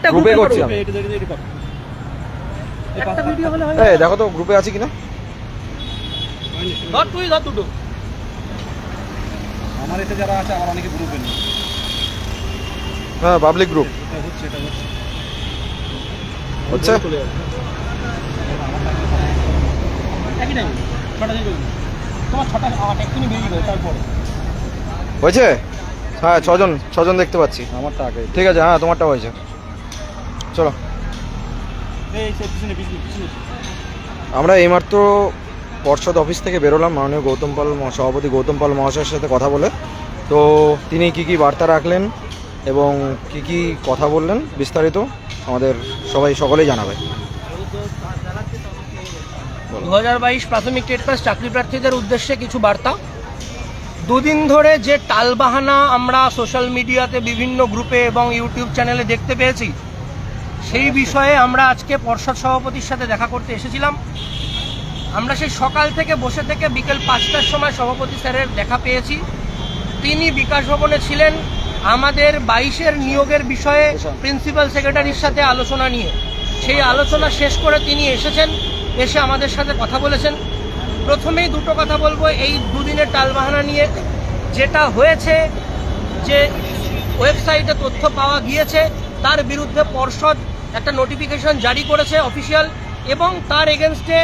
একটা গ্রুপে করছি করছি আমি। এটা এটা এটা কর এই একটা ভিডিও হলে হয় এই দেখো তো গ্রুপে আছে কিনা? ধর তুই ধর দুটো। আমার এতে যারা আছে আমার অনেকে গ্রুপে নেই। হ্যাঁ পাবলিক গ্রুপ হচ্ছে এটা হচ্ছে। হচ্ছে? একই টাইম ছটা থেকে তোমার ছটা আট এক্ষুনি বেরিয়ে গেল তারপরে। হয়েছে? হ্যাঁ ছজন ছজন দেখতে পাচ্ছি। আমারটা আগে। ঠিক আছে হ্যাঁ তোমারটা হয়েছে। চলো। আমরা এইমাত্র পর্ষদ অফিস থেকে বেরোলাম মাননীয় গৌতম পাল মহা- সভাপতি গৌতম পাল মহাশয়ের সাথে কথা বলে। তো তিনি কি কি বার্তা রাখলেন এবং কি কি কথা বললেন বিস্তারিত আমাদের সবাই সকলেই জানাবে। দু হাজার বাইশ প্রাথমিক টেট পাস চাকরি প্রার্থীদের উদ্দেশ্যে কিছু বার্তা। দুদিন ধরে যে টালবাহানা আমরা সোশ্যাল মিডিয়াতে বিভিন্ন গ্রুপে এবং ইউটিউব চ্যানেলে দেখতে পেয়েছি সেই বিষয়ে আমরা আজকে পর্ষদ সভাপতির সাথে দেখা করতে এসেছিলাম। আমরা সেই সকাল থেকে বসে থেকে বিকেল পাঁচটার সময় সভাপতি স্যারের দেখা পেয়েছি। তিনি বিকাশ ভবনে ছিলেন। আমাদের বাইশের নিয়োগের বিষয়ে প্রিন্সিপাল সেক্রেটারির সাথে আলোচনা নিয়ে। সেই আলোচনা শেষ করে তিনি এসেছেন, এসে আমাদের সাথে কথা বলেছেন। প্রথমেই দুটো কথা বলব এই দুদিনের টালবাহানা নিয়ে। যেটা হয়েছে যে ওয়েবসাইটে তথ্য পাওয়া গিয়েছে তার বিরুদ্ধে পর্ষদ একটা নোটিফিকেশন জারি করেছে অফিসিয়াল এবং তার এগেনস্টে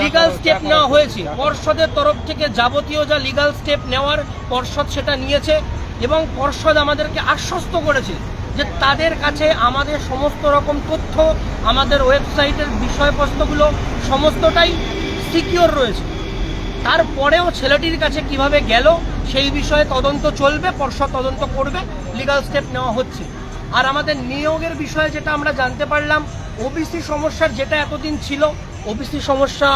লিগাল স্টেপ নেওয়া হয়েছে। পর্ষদের তরফ থেকে যাবতীয় যা লিগাল স্টেপ নেওয়ার পর্ষদ সেটা নিয়েছে, এবং পর্ষদ আমাদেরকে আশ্বস্ত করেছে যে তাদের কাছে আমাদের সমস্ত রকম তথ্য, আমাদের ওয়েবসাইটের বিষয়বস্তুগুলো সমস্তটাই সিকিওর রয়েছে। তারপরেও ছেলেটির কাছে কীভাবে গেল, সেই বিষয়ে তদন্ত চলবে, পর্ষদ তদন্ত করবে লিগাল স্টেপ নেওয়া হচ্ছে। আর আমাদের নিয়োগের বিষয়ে যেটা আমরা জানতে পারলাম ওবিসি সমস্যার যেটা এতদিন ছিল ওবিসি সমস্যা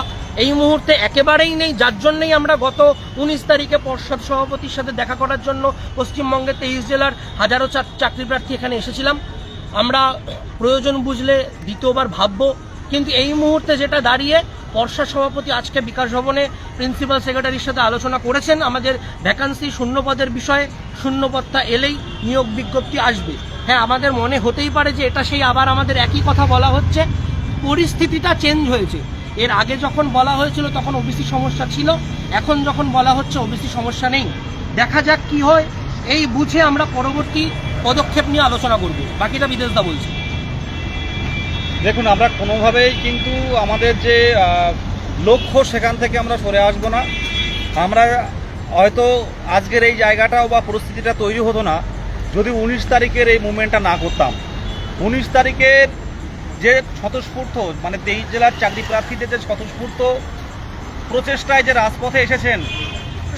এই মুহূর্তে একেবারেই নেই। যার জন্যই আমরা গত উনিশ তারিখে পর্ষদ সভাপতির সাথে দেখা করার জন্য পশ্চিমবঙ্গের তেইশ জেলার হাজারো চাকরি প্রার্থী এখানে এসেছিলাম। আমরা প্রয়োজন বুঝলে দ্বিতীয়বার ভাববো, কিন্তু এই মুহূর্তে যেটা দাঁড়িয়ে, পর্ষদ সভাপতি আজকে বিকাশ ভবনে প্রিন্সিপাল সেক্রেটারির সাথে আলোচনা করেছেন। আমাদের ভ্যাকান্সি শূন্যপদের বিষয়ে শূন্যপদটা এলেই নিয়োগ বিজ্ঞপ্তি আসবে। হ্যাঁ আমাদের মনে হতেই পারে যে এটা সেই আবার আমাদের একই কথা বলা হচ্ছে। পরিস্থিতিটা চেঞ্জ হয়েছে। এর আগে যখন বলা হয়েছিল তখন ওবিসি সমস্যা ছিল। এখন যখন বলা হচ্ছে ওবিসি সমস্যা নেই। দেখা যাক কি হয়। এই বুঝে আমরা পরবর্তী পদক্ষেপ নিয়ে আলোচনা করব। বাকিটা বিদেশদা বলছি। দেখুন, আমরা কোনোভাবেই কিন্তু আমাদের যে লক্ষ্য সেখান থেকে আমরা সরে আসব না। আমরা হয়তো আজকের এই জায়গাটাও বা পরিস্থিতিটা তৈরি হতো না। যদি উনিশ তারিখের এই মুভমেন্টটা না করতাম। উনিশ তারিখের যে স্বতঃস্ফূর্ত মানে তেইশ জেলার চাকরি প্রার্থীদের যে স্বতঃস্ফূর্ত প্রচেষ্টায় যে রাজপথে এসেছেন,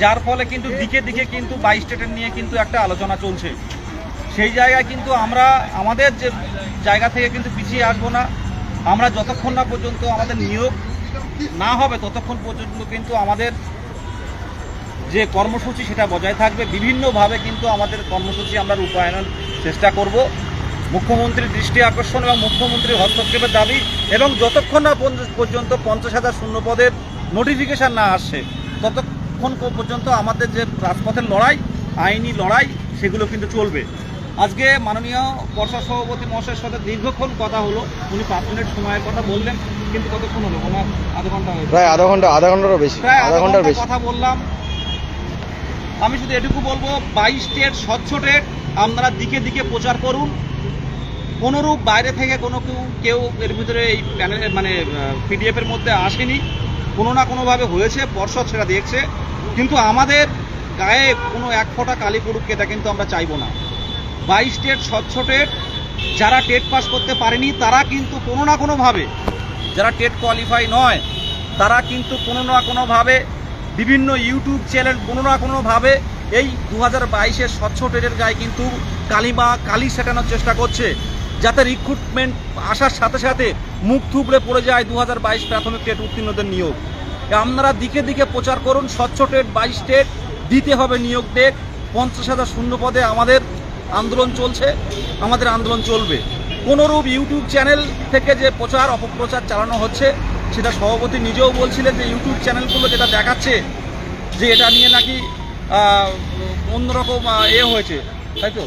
যার ফলে কিন্তু দিকে দিকে কিন্তু বাইশ স্টেটের নিয়ে কিন্তু একটা আলোচনা চলছে। সেই জায়গায় কিন্তু আমরা, আমাদের যে জায়গা থেকে কিন্তু পিছিয়ে আসব না। আমরা যতক্ষণ না পর্যন্ত আমাদের নিয়োগ না হবে, ততক্ষণ পর্যন্ত কিন্তু আমাদের যে কর্মসূচি সেটা বজায় থাকবে বিভিন্নভাবে কিন্তু আমাদের কর্মসূচি আমরা রূপায়ণের চেষ্টা করব। মুখ্যমন্ত্রীর দৃষ্টি আকর্ষণ এবং মুখ্যমন্ত্রীর হস্তক্ষেপের দাবি এবং যতক্ষণ না পর্যন্ত পঞ্চাশ হাজার শূন্য পদের নোটিফিকেশান না আসে ততক্ষণ পর্যন্ত আমাদের যে রাজপথের লড়াই আইনি লড়াই সেগুলো কিন্তু চলবে। আজকে মাননীয় পর্ষদ সভাপতি মহাশয়ের সাথে দীর্ঘক্ষণ কথা হলো। উনি পাঁচ মিনিট সময়ের কথা বললেন কিন্তু কতক্ষণ হলো ওনার আধ ঘণ্টা প্রায় আধা ঘণ্টা আধা ঘন্টারও বেশি। প্রায় আধা ঘণ্টার বেশি। কথা বললাম। আমি শুধু এটুকু বলব, বাইশ স্টেট স্বচ্ছ টেট আপনারা দিকে দিকে প্রচার করুন। কোনোরূপ বাইরে থেকে কোনো কেউ কেউ এর ভিতরে এই প্যানেলের মানে পিডিএফ এর মধ্যে আসেনি। কোনো না কোনোভাবে হয়েছে, পর্ষদ সেটা দেখছে। কিন্তু আমাদের গায়ে কোনো এক ফোঁটা কালি পড়ুক, এটা কিন্তু আমরা চাইব না। বাইশ স্টেট স্বচ্ছ টেট যারা টেট পাস করতে পারেনি, তারা কিন্তু কোনো না কোনোভাবে, যারা টেট কোয়ালিফাই নয়, তারা কিন্তু কোনো না কোনোভাবে বিভিন্ন ইউটিউব চ্যানেল কোনো না কোনোভাবে এই দু হাজার বাইশের স্বচ্ছ টেটের গায়ে কিন্তু কালিমা কালি শেখানোর চেষ্টা করছে, যাতে রিক্রুটমেন্ট আসার সাথে সাথে মুখ থুবড়ে পড়ে যায় দু হাজার বাইশ প্রাথমিক টেট উত্তীর্ণদের নিয়োগ। আপনারা দিকে দিকে প্রচার করুন, স্বচ্ছ টেট বাইশ টেট দিতে হবে নিয়োগ ডেট পঞ্চাশ হাজার শূন্য পদে আমাদের আন্দোলন চলছে, আমাদের আন্দোলন চলবে। কোনোরূপ ইউটিউব চ্যানেল থেকে যে প্রচার, অপপ্রচার চালানো হচ্ছে সেটা সভাপতি নিজেও বলছিলেন যে ইউটিউব চ্যানেলগুলো যেটা দেখাচ্ছে যে এটা নিয়ে নাকি অন্যরকম এ হয়েছে। তাই তো?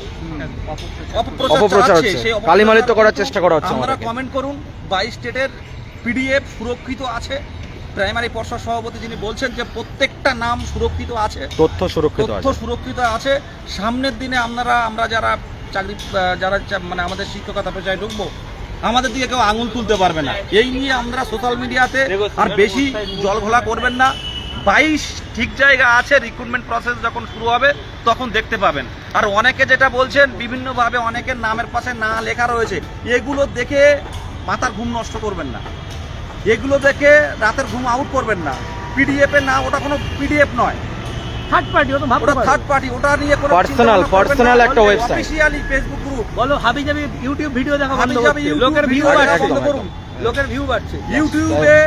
অপপ্রচার হচ্ছে। সেই করার চেষ্টা করা হচ্ছে আপনারা কমেন্ট করুন বাইশ স্টেটের পিডিএফ সুরক্ষিত আছে। প্রাইমারি পর্ষদ সভাপতি যিনি বলছেন যে প্রত্যেকটা নাম সুরক্ষিত আছে। তথ্য সুরক্ষিত তথ্য সুরক্ষিত আছে। সামনের দিনে আপনারা আমরা যারা চাকরি যারা মানে আমাদের শিক্ষকতা পেশায় ঢুকবো আমাদের দিকে কেউ আঙুল তুলতে পারবে না। এই নিয়ে আমরা সোশ্যাল মিডিয়াতে আর বেশি জল ঘোলা করবেন না। বাইশ ঠিক জায়গা আছে রিক্রুটমেন্ট প্রসেস যখন শুরু হবে, তখন দেখতে পাবেন। আর অনেকে যেটা বলছেন, বিভিন্নভাবে অনেকের নামের পাশে না লেখা রয়েছে, এগুলো দেখে মাথার ঘুম নষ্ট করবেন না। এগুলো দেখে রাতের ঘুম আউট করবেন না। পিডিএফ না, ওটা কোনো পিডিএফ নয়। থার্ড পার্টি ও তো ভাবতে ওটা। থার্ড পার্টি ওটা নিয়ে কোনো Personal, personal একটা website। অফিসিয়ালি ফেসবুক গ্রুপ বলো হাবি যাবি ইউটিউব ভিডিও দেখা বন্ধ করছে। লোকের ভিউ বাড়ছে লোকের ভিউ বাড়ছে ইউটিউবে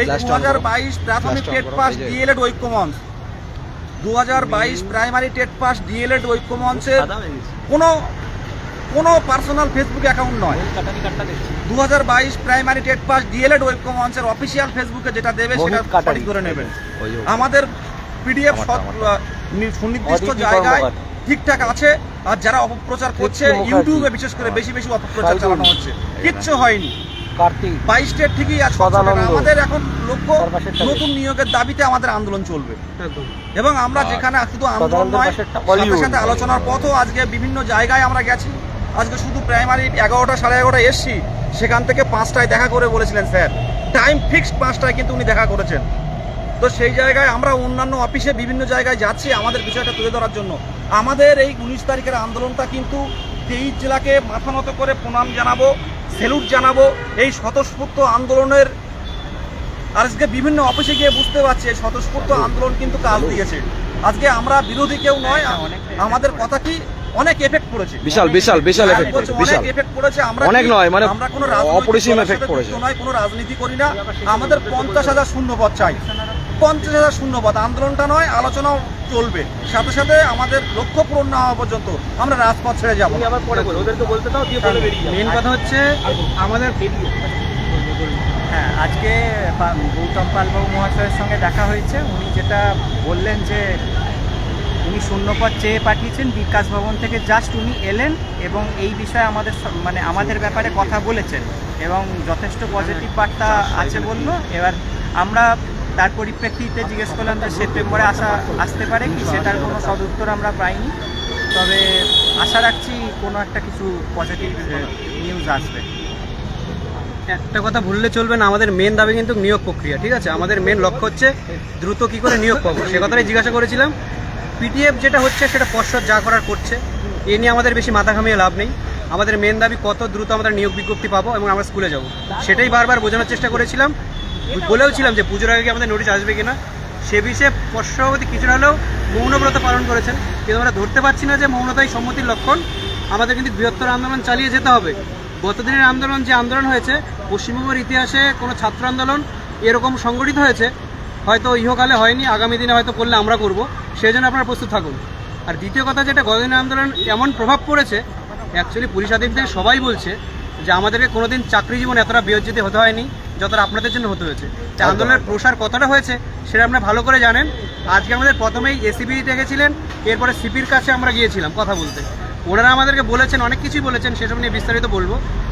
এই Last দু on হাজার করো। বাইশ প্রাথমিক Last টেট পাস ডিএলএড ঐক্যমঞ্চ দু হাজার বাইশ প্রাইমারি টেট পাস ডিএলএড হয়ে গেছে। কোনো কোনো পার্সোনাল ফেসবুক অ্যাকাউন্ট নয় দু হাজার বাইশ প্রাইমারি টেট পাস ডিএলএড ঐক্যমঞ্চের অফিসিয়াল ফেসবুকে যেটা দেবে সেটা। সঠিক নেবেন আমাদের পিডিএফ। সুনির্দিষ্ট জায়গায় ঠিকঠাক আছে। আর যারা অপপ্রচার করছে ইউটিউবে বিশেষ করে বেশি বেশি অপপ্রচার চালানো হচ্ছে। কিচ্ছু হয়নি। কার্তিক। ঠিকই আছে। আমাদের এখন লক্ষ্য নতুন নিয়োগের দাবিতে আমাদের আন্দোলন চলবে। এবং আমরা যেখানে শুধু আন্দোলন নয় সাথে। সাথে আলোচনার পথও আজকে বিভিন্ন জায়গায় আমরা গেছি। আজকে শুধু প্রাইমারি এগারোটা সাড়ে এগারোটা এসছি। সেখান থেকে পাঁচটায় দেখা করে বলেছিলেন স্যার। টাইম ফিক্সড পাঁচটায় কিন্তু উনি দেখা করেছেন। তো সেই জায়গায় আমরা অন্যান্য অফিসে বিভিন্ন জায়গায় যাচ্ছি আমাদের বিষয়টা তুলে ধরার জন্য। আমাদের এই উনিশ তারিখের আন্দোলনটা কিন্তু তেইশ জেলাকে মাথা নত করে প্রণাম জানাব সেলুট জানাব। এই স্বতঃস্ফূর্ত আন্দোলনের আজকে বিভিন্ন অফিসে গিয়ে বুঝতে পারছি এই স্বতঃস্ফূর্ত আন্দোলন কিন্তু কাজ দিয়েছে। আজকে আমরা বিরোধী কেউ নয় আমাদের কথা কি অনেক এফেক্ট পড়েছে। বিশাল বিশাল বিশাল এফেক্ট পড়েছে বিশাল। এফেক্ট পড়েছে আমরা অনেক নয়, মানে আমরা কোনো অপরিসীম সাথে পড়েছে। নয় কোনো রাজনীতি করি না। আমাদের পঞ্চাশ হাজার শূন্যপদ চাই। পঞ্চাশ হাজার শূন্যপদ। আন্দোলনটা নয় আলোচনাও চলবে। সাথে সাথে আমাদের লক্ষ্য পূরণ না হওয়া পর্যন্ত আমরা রাজপথ ছেড়ে যাব। আবার পরে বলো ওদেরকে বলতে দাও দিয়ে বলে বেরিয়ে মেন কথা হচ্ছে আমাদের হ্যাঁ আজকে গৌতম পালবাবু মহাশয়ের সঙ্গে দেখা হয়েছে। উনি যেটা বললেন যে উনি শূন্যপদ চেয়ে পাঠিয়েছেন বিকাশ ভবন থেকে জাস্ট উনি এলেন এবং এই বিষয়ে আমাদের স- মানে আমাদের ব্যাপারে কথা বলেছেন এবং যথেষ্ট পজিটিভ বার্তা আছে বলল। এবার আমরা তার পরিপ্রেক্ষিতে জিজ্ঞেস করলাম যে সেপ্টেম্বরে আসা আসতে পারে কি, সেটার কোনো সদুত্তর আমরা পাইনি। তবে আশা রাখছি কোনো একটা কিছু পজিটিভ নিউজ আসবে। একটা কথা ভুললে চলবে না, আমাদের মেন দাবি কিন্তু নিয়োগ প্রক্রিয়া, ঠিক আছে? আমাদের মেন লক্ষ্য হচ্ছে দ্রুত কি করে নিয়োগ পাবো। সে কথাটাই জিজ্ঞাসা করেছিলাম। পিটিএফ যেটা হচ্ছে, সেটা পশ্চাৎ যা করার করছে, এ নিয়ে আমাদের বেশি মাথা ঘামিয়ে লাভ নেই। আমাদের মেন দাবি কত দ্রুত আমরা নিয়োগ বিজ্ঞপ্তি পাবো এবং আমরা স্কুলে যাব। সেটাই বারবার বোঝানোর চেষ্টা করেছিলাম। বলেওছিলাম যে পুজোর আগে কি আমাদের নোটিশ আসবে কিনা? সে বিষয়ে পশ্চাৎ কিছুটা হলেও মৌনব্রত পালন করেছেন। কিন্তু আমরা ধরতে পারছি না যে মৌনতাই সম্মতির লক্ষণ। আমাদের কিন্তু বৃহত্তর আন্দোলন চালিয়ে যেতে হবে। গতদিনের আন্দোলন যে আন্দোলন হয়েছে, পশ্চিমবঙ্গের ইতিহাসে কোনো ছাত্র আন্দোলন এরকম সংগঠিত হয়েছে। হয়তো ইহকালে হয়নি, আগামী দিনে হয়তো করলে আমরা করব। সেই জন্য আপনারা প্রস্তুত থাকুন। আর দ্বিতীয় কথা যেটা, গতদিনের আন্দোলন এমন প্রভাব পড়েছে অ্যাকচুয়ালি পুলিশ আধিকারিক সবাই বলছে যে আমাদেরকে কোনোদিন চাকরি জীবন এতটা বিয়োজিত হতে হয়নি। যতটা আপনাদের জন্য হতে হয়েছে। আন্দোলনের প্রসার কতটা হয়েছে সেটা আপনারা ভালো করে জানেন। আজকে আমাদের প্রথমেই এসিবি দেখেছিলেন এরপরে সিপির কাছে আমরা গিয়েছিলাম কথা বলতে। ওনারা আমাদেরকে বলেছেন অনেক কিছুই বলেছেন সেসব নিয়ে বিস্তারিত বলব।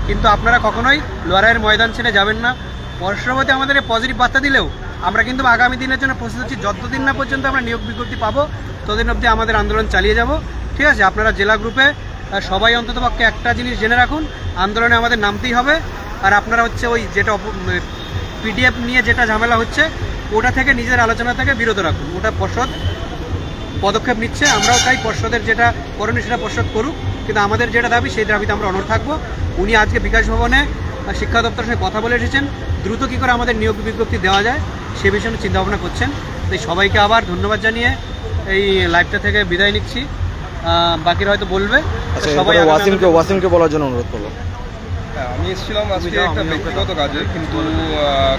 কিন্তু আপনারা কখনোই লড়াইয়ের ময়দান ছেড়ে যাবেন না। পরশুরাবতী আমাদের পজিটিভ বার্তা দিলেও আমরা কিন্তু আগামী দিনের জন্য প্রস্তুত হচ্ছি যতদিন না পর্যন্ত আমরা নিয়োগ বিজ্ঞপ্তি পাবো ততদিন অবধি আমাদের আন্দোলন চালিয়ে যাব। ঠিক আছে আপনারা জেলা গ্রুপে সবাই অন্ততপক্ষে একটা জিনিস জেনে রাখুন আন্দোলনে আমাদের নামতেই হবে। আর আপনারা হচ্ছে ওই যেটা পিডিএফ নিয়ে যেটা ঝামেলা হচ্ছে ওটা থেকে নিজের আলোচনা থেকে বিরত রাখুন। ওটা পর্ষদ পদক্ষেপ নিচ্ছে আমরাও তাই পর্ষদের যেটা করণীয় সেটা পর্ষদ করুক কিন্তু আমাদের যেটা দাবি সেই দাবিতে আমরা অনড় থাকব। উনি আজকে বিকাশ ভবনে শিক্ষা দপ্তরের সঙ্গে কথা বলে এসেছেন দ্রুত কী করে আমাদের নিয়োগ বিজ্ঞপ্তি দেওয়া যায় সে বিষয়ে উনি চিন্তাভাবনা করছেন। তাই সবাইকে আবার ধন্যবাদ জানিয়ে এই লাইভটা থেকে বিদায় নিচ্ছি। বাকিরা হয়তো বলবে আচ্ছা সবাই ওয়াসিমকে ওয়াসিমকে বলার জন্য অনুরোধ করব। আমি এসেছিলাম আজকে একটা ব্যক্তিগত কাজে কিন্তু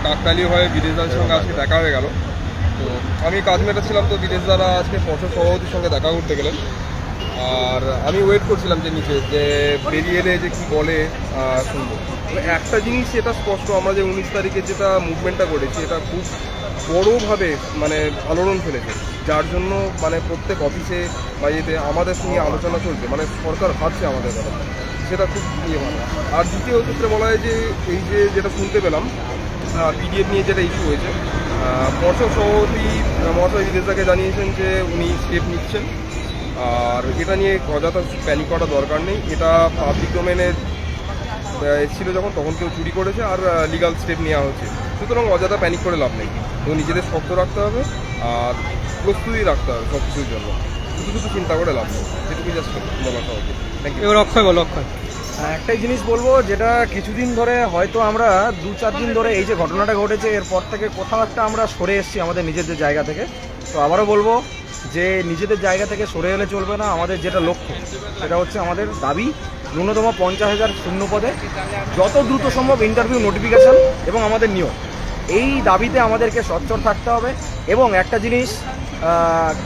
কাকতালি হয়ে বিদেশদার সঙ্গে আজকে দেখা হয়ে গেল। তো আমি কাজ মেটাচ্ছিলাম তো বিদেশদারা আজকে পর্ষদ সভাপতির সঙ্গে দেখা করতে গেলেন। আর আমি ওয়েট করছিলাম যে নিচে যে বেরিয়ে এলে যে কি বলে শুনব। একটা জিনিস এটা স্পষ্ট আমরা যে উনিশ তারিখে যেটা মুভমেন্টটা করেছি এটা খুব বড়োভাবে মানে আলোড়ন ফেলেছে। যার জন্য মানে প্রত্যেক অফিসে বা ইয়েতে আমাদের সঙ্গে আলোচনা চলছে। মানে সরকার ভাবছে আমাদের কথা। সেটা খুব ইয়ে ভালো। আর দ্বিতীয় ক্ষেত্রে বলা হয় যে এই যে যেটা শুনতে পেলাম পিডিএফ নিয়ে যেটা ইস্যু হয়েছে পর্ষদ সভাপতি মহাশয় বিদেশাকে জানিয়েছেন যে উনি স্টেপ নিচ্ছেন। আর এটা নিয়ে অযথা প্যানিক করা দরকার নেই। এটা পাবলিক ডোমেনে ছিল যখন, তখন কেউ চুরি করেছে আর লিগাল স্টেপ নেওয়া হচ্ছে সুতরাং অযথা প্যানিক করে লাভ নেই। তো নিজেদের শক্ত রাখতে হবে আর প্রস্তুতি রাখতে হবে সব কিছুর জন্য। শুধু শুধু চিন্তা করে লাভ নেই। যেটুকু জাস্ট বলা ইউ এবার অক্ষয় বলো অক্ষয়। হ্যাঁ, একটাই জিনিস বলব যেটা কিছুদিন ধরে হয়তো আমরা দু চার দিন ধরে এই যে ঘটনাটা ঘটেছে এরপর থেকে কোথাও একটা আমরা সরে এসেছি আমাদের নিজেদের জায়গা থেকে। তো আবারও বলব যে নিজেদের জায়গা থেকে সরে এলে চলবে না আমাদের যেটা লক্ষ্য সেটা হচ্ছে আমাদের দাবি ন্যূনতম পঞ্চাশ হাজার শূন্য পদে যত দ্রুত সম্ভব ইন্টারভিউ নোটিফিকেশন এবং আমাদের নিয়োগ। এই দাবিতে আমাদেরকে সচ্চর থাকতে হবে এবং একটা জিনিস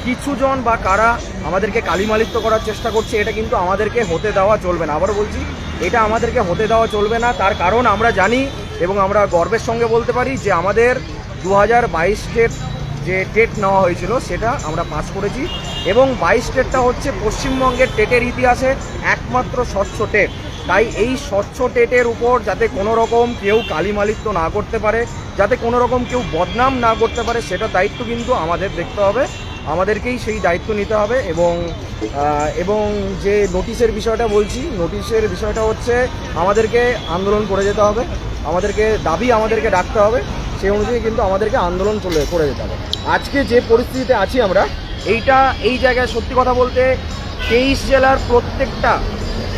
কিছুজন বা কারা আমাদেরকে কালিমালিত্য করার চেষ্টা করছে, এটা কিন্তু আমাদেরকে হতে দেওয়া চলবে না। আবারও বলছি, এটা আমাদেরকে হতে দেওয়া চলবে না। তার কারণ আমরা জানি এবং আমরা গর্বের সঙ্গে বলতে পারি যে আমাদের দু হাজার বাইশ স্টেট যে টেট নেওয়া হয়েছিল, সেটা আমরা পাস করেছি এবং বাইশ টেটটা হচ্ছে পশ্চিমবঙ্গের টেটের ইতিহাসে একমাত্র স্বচ্ছ টেট। তাই এই স্বচ্ছ টেটের উপর যাতে কোনো রকম কেউ কালিমালিত্য না করতে পারে, যাতে কোনো রকম কেউ বদনাম না করতে পারে, সেটা দায়িত্ব কিন্তু আমাদের দেখতে হবে। আমাদেরকেই সেই দায়িত্ব নিতে হবে এবং এবং যে নোটিশের বিষয়টা বলছি, নোটিশের বিষয়টা হচ্ছে আমাদেরকে আন্দোলন করে যেতে হবে। আমাদেরকে, দাবি আমাদেরকে ডাকতে হবে। সেই অনুযায়ী কিন্তু আমাদেরকে আন্দোলন চলে, করে যেতে হবে। আজকে যে পরিস্থিতিতে আছি আমরা, এইটা, এই জায়গায় সত্যি কথা বলতে তেইশ জেলার প্রত্যেকটা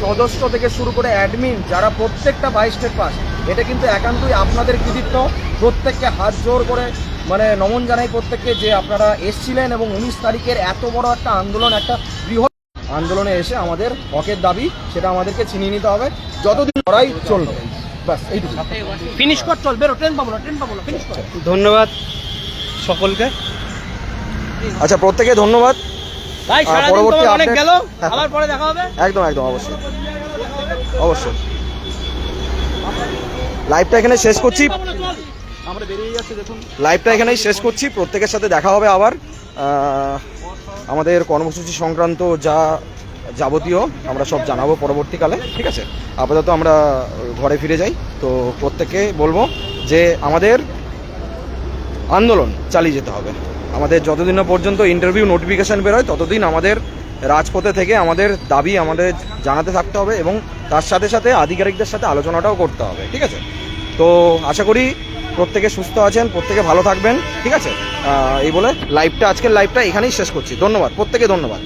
সদস্য থেকে শুরু করে অ্যাডমিন যারা প্রত্যেকটা বাইশ স্টেট পাস এটা কিন্তু একান্তই আপনাদের কৃতিত্ব। প্রত্যেককে হাত জোর করে মানে নমন জানাই প্রত্যেককে যে আপনারা এসছিলেন এবং উনিশ তারিখের এত বড় একটা আন্দোলন একটা বৃহৎ আন্দোলনে এসে আমাদের হকের দাবি সেটা আমাদেরকে ছিনিয়ে নিতে হবে। যতদিন লড়াই চলবে ব্যাস এইটুকু ফিনিশ কর চল বেরো ট্রেন পাবো না ট্রেন পাবো না ফিনিশ কর। ধন্যবাদ সকলকে। আচ্ছা প্রত্যেকে ধন্যবাদ। ভাই সারাদিন তোমার অনেক গেল? আবার পরে দেখা হবে? একদম একদম অবশ্যই। অবশ্যই। লাইভটা এখানে শেষ করছি। আমরা বেরিয়ে যাচ্ছি দেখুন লাইভটা এখানেই শেষ করছি। প্রত্যেকের সাথে দেখা হবে আবার। আমাদের কর্মসূচি সংক্রান্ত যা যাবতীয় আমরা সব জানাব পরবর্তীকালে ঠিক আছে? আপাতত আমরা ঘরে ফিরে যাই। তো প্রত্যেককে বলব যে আমাদের আন্দোলন চালিয়ে যেতে হবে। আমাদের যতদিন না পর্যন্ত ইন্টারভিউ নোটিফিকেশান বেরোয়, ততদিন আমাদের রাজপথে থেকে আমাদের দাবি আমাদের জানাতে থাকতে হবে এবং তার সাথে সাথে আধিকারিকদের সাথে আলোচনাটাও করতে হবে, ঠিক আছে? তো আশা করি প্রত্যেকে সুস্থ আছেন, প্রত্যেকে ভালো থাকবেন, ঠিক আছে? এই বলে লাইভটা আজকের লাইভটা এখানেই শেষ করছি। ধন্যবাদ, প্রত্যেকে ধন্যবাদ।